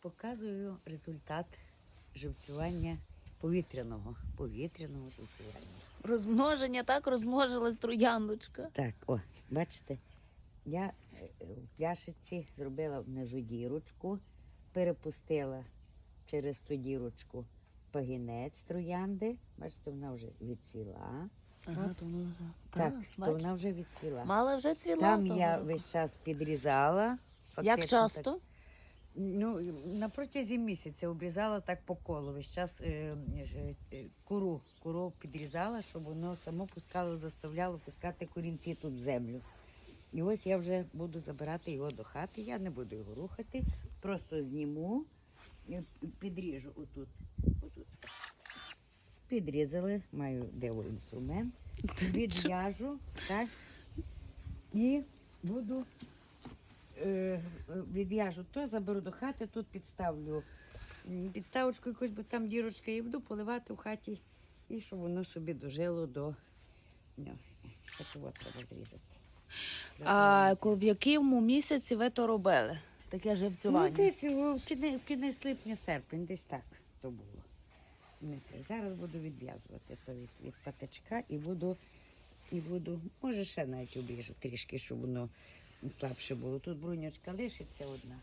Показую результат живцювання повітряного. Повітряного живцювання. Розмноження так розмножилась трояндочка. Так, о, бачите, я е, е, в пляшиці зробила внизу дірочку, перепустила через ту дірочку пагінець троянди. Бачите, вона вже відцвіла. Ага, то воно Так, так, то вона вже відцвіла. Мала вже цвіла. Там я весь час підрізала. Як часто? Так, ну, на протязі місяця обрізала так по колу. Весь час е, е, е, кору, кору підрізала, щоб воно само пускало, заставляло пускати корінці тут в землю. І ось я вже буду забирати його до хати. Я не буду його рухати, просто зніму, е, підріжу отут. отут. Підрізали, маю диво інструмент, відв'яжу, так, і буду відв'яжу то, заберу до хати, тут підставлю підставочку якусь, бо там дірочка, і буду поливати в хаті, і щоб воно собі дожило до. Ну, треба зрізати. А в якому місяці ви то робили? Таке Ну, живцювання. десь в кінець, кінець липня, серпень, десь так то було. Зараз буду відв'язувати то від, від патичка і буду, і буду, може ще навіть обріжу трішки, щоб воно слабше було. Тут бруньочка лишиться одна,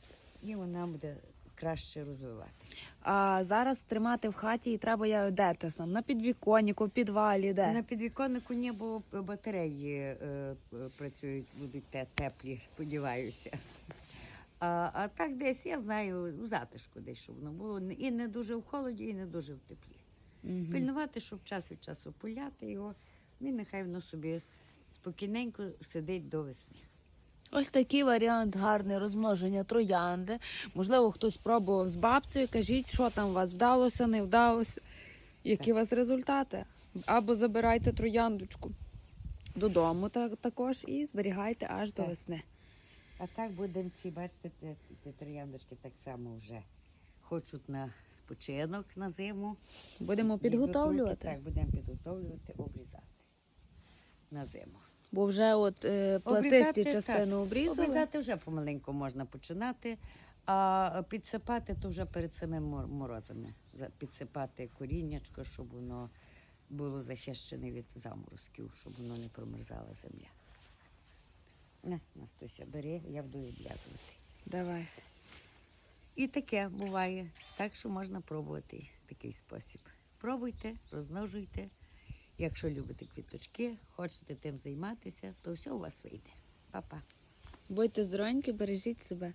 і вона буде краще розвиватися. А зараз тримати в хаті і треба я де те сам? На підвіконнику, в підвалі, де? На підвіконнику не бо батареї е, е, працюють, будуть те, теплі, сподіваюся. А, а так десь, я знаю, у затишку десь, щоб воно було і не дуже в холоді, і не дуже в теплі. Мгм. Пильнувати, щоб час від часу поляти його, і нехай воно собі спокійненько сидить до весни. Ось такий варіант гарний розмноження троянди. Можливо, хтось пробував з бабцею. Кажіть, що там у вас вдалося, не вдалося, які у вас результати. Або забирайте трояндочку додому та- також і зберігайте аж до весни. А так будемо ці, бачите, ті трояндочки так само вже хочуть на спочинок на зиму. Будемо підготовлювати. Так, будемо підготовлювати, обрізати на зиму. Бо вже от е, платисті Обрізати, частину так. обрізали. Обрізати вже помаленьку можна починати, а підсипати то вже перед самим мор- морозами. Підсипати коріннячко, щоб воно було захищене від заморозків, щоб воно не промерзала земля. Не, Настуся, бери, я буду відв'язувати. Давай. І таке буває. Так що можна пробувати такий спосіб. Пробуйте, розмножуйте. Якщо любите квіточки, хочете тим займатися, то все у вас вийде. Па-па. Будьте здоровенькі, бережіть себе.